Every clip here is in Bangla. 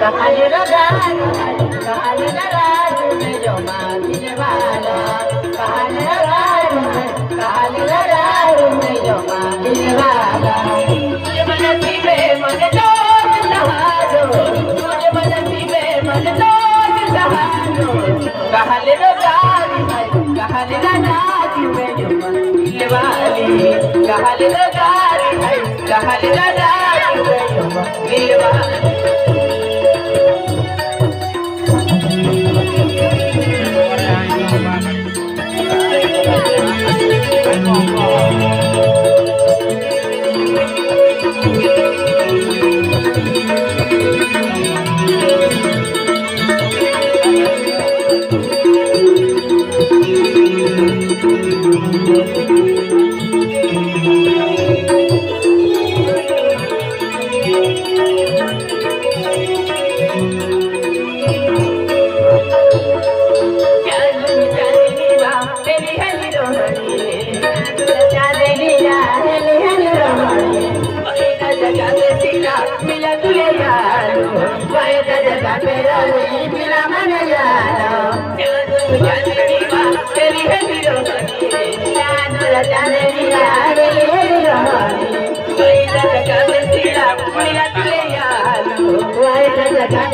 Gahali da gari, gahali da gari, gahali da gari,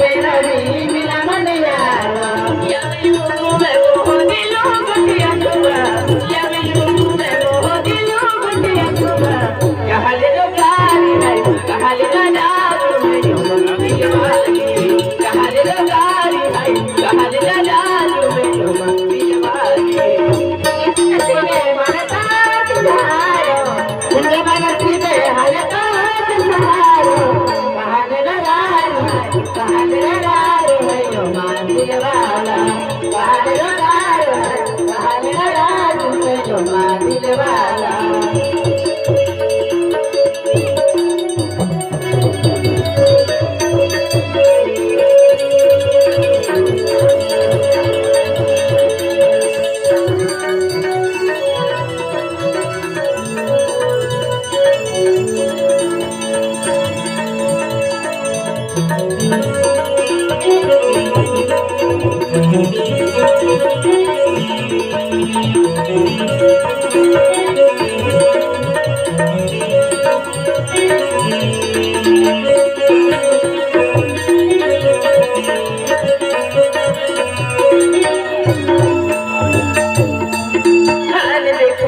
रे